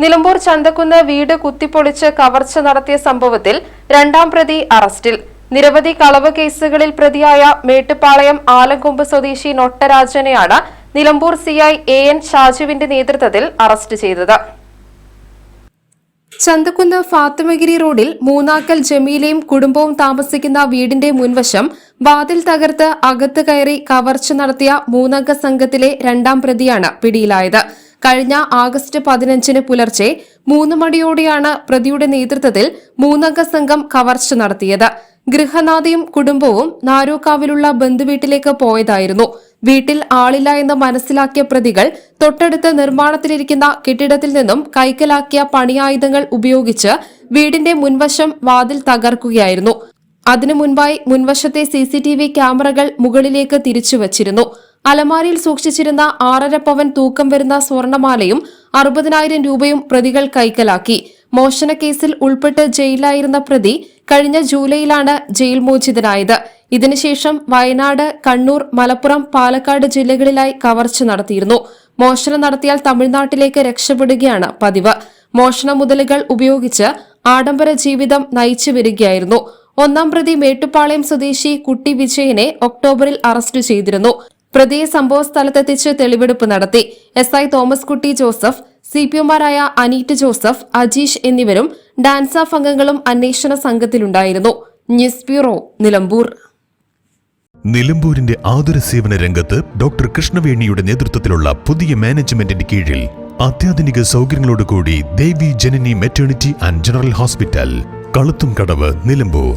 നിലമ്പൂർ ചന്തക്കുന്ന് വീട് കുത്തിപ്പൊളിച്ച് കവർച്ച നടത്തിയ സംഭവത്തിൽ രണ്ടാം പ്രതി അറസ്റ്റിൽ. നിരവധി കളവ് കേസുകളിൽ പ്രതിയായ മേട്ടുപാളയം ആലങ്കൊമ്പ് സ്വദേശി നൊട്ടരാജനെയാണ് നിലമ്പൂർ സിഐ എ എൻ ഷാജുവിന്റെ നേതൃത്വത്തിൽ അറസ്റ്റ് ചെയ്തത്. ചന്തക്കുന്ന് ഫാത്തിമഗിരി റോഡിൽ മൂന്നാക്കൽ ജമീലയും കുടുംബവും താമസിക്കുന്ന വീടിന്റെ മുൻവശം വാതിൽ തകർത്ത് അകത്ത് കയറി കവർച്ച നടത്തിയ മൂന്നംഗ സംഘത്തിലെ രണ്ടാം പ്രതിയാണ് പിടിയിലായത്. കഴിഞ്ഞ ആഗസ്റ്റ് പതിനഞ്ചിന് പുലർച്ചെ മൂന്ന് മണിയോടെയാണ് പ്രതിയുടെ നേതൃത്വത്തിൽ മൂന്നംഗ സംഘം കവർച്ച നടത്തിയത്. ഗൃഹനാഥയും കുടുംബവും നാരോക്കാവിലുള്ള ബന്ധുവീട്ടിലേക്ക് പോയതായിരുന്നു. വീട്ടിൽ ആളില്ല എന്ന് മനസ്സിലാക്കിയ പ്രതികൾ തൊട്ടടുത്ത് നിർമ്മാണത്തിലിരിക്കുന്ന കെട്ടിടത്തിൽ നിന്നും കൈക്കലാക്കിയ പണിയായുധങ്ങൾ ഉപയോഗിച്ച് വീടിന്റെ മുൻവശം വാതിൽ തകർക്കുകയായിരുന്നു. അതിനു മുൻപായി മുൻവശത്തെ സിസിടിവി ക്യാമറകൾ മുകളിലേക്ക് തിരിച്ചുവച്ചിരുന്നു. അലമാരിയിൽ സൂക്ഷിച്ചിരുന്ന ആറര പവൻ തൂക്കം വരുന്ന സ്വർണമാലയും അറുപതിനായിരം രൂപയും പ്രതികൾ കൈക്കലാക്കി. മോഷണക്കേസിൽ ഉൾപ്പെട്ട് ജയിലിലായിരുന്ന പ്രതി കഴിഞ്ഞ ജൂലൈയിലാണ് ജയിൽ മോചിതനായത്. ഇതിനുശേഷം വയനാട് കണ്ണൂർ മലപ്പുറം പാലക്കാട് ജില്ലകളിലായി കവർച്ച നടത്തിയിരുന്നു. മോഷണം നടത്തിയാൽ തമിഴ്നാട്ടിലേക്ക് രക്ഷപ്പെടുകയാണ് പതിവ്. മോഷണ മുതലുകൾ ഉപയോഗിച്ച് ആഡംബര ജീവിതം നയിച്ചു വരികയായിരുന്നു. ഒന്നാം പ്രതി മേട്ടുപ്പാളയം സ്വദേശി കുട്ടി വിജയനെ ഒക്ടോബറിൽ അറസ്റ്റ് ചെയ്തിരുന്നു. പ്രതിയെ സംഭവ സ്ഥലത്തെത്തിച്ച് തെളിവെടുപ്പ് നടത്തി. S I Thomas Kutty Joseph C P ഒമാരായ Aneet Joseph Ajeesh എന്നിവരും ഡാൻസാഫ് അംഗങ്ങളും അന്വേഷണ സംഘത്തിലുണ്ടായിരുന്നു. News bureau Nilambur. നിലമ്പൂരിന്റെ ആതുര സേവന രംഗത്ത് ഡോക്ടർ കൃഷ്ണവേണിയുടെ നേതൃത്വത്തിലുള്ള പുതിയ മാനേജ്മെന്റിന്റെ കീഴിൽ അത്യാധുനിക സൗകര്യങ്ങളോടുകൂടി Devi Janani maternity and general hospital Kaluthumkadavu Nilambur.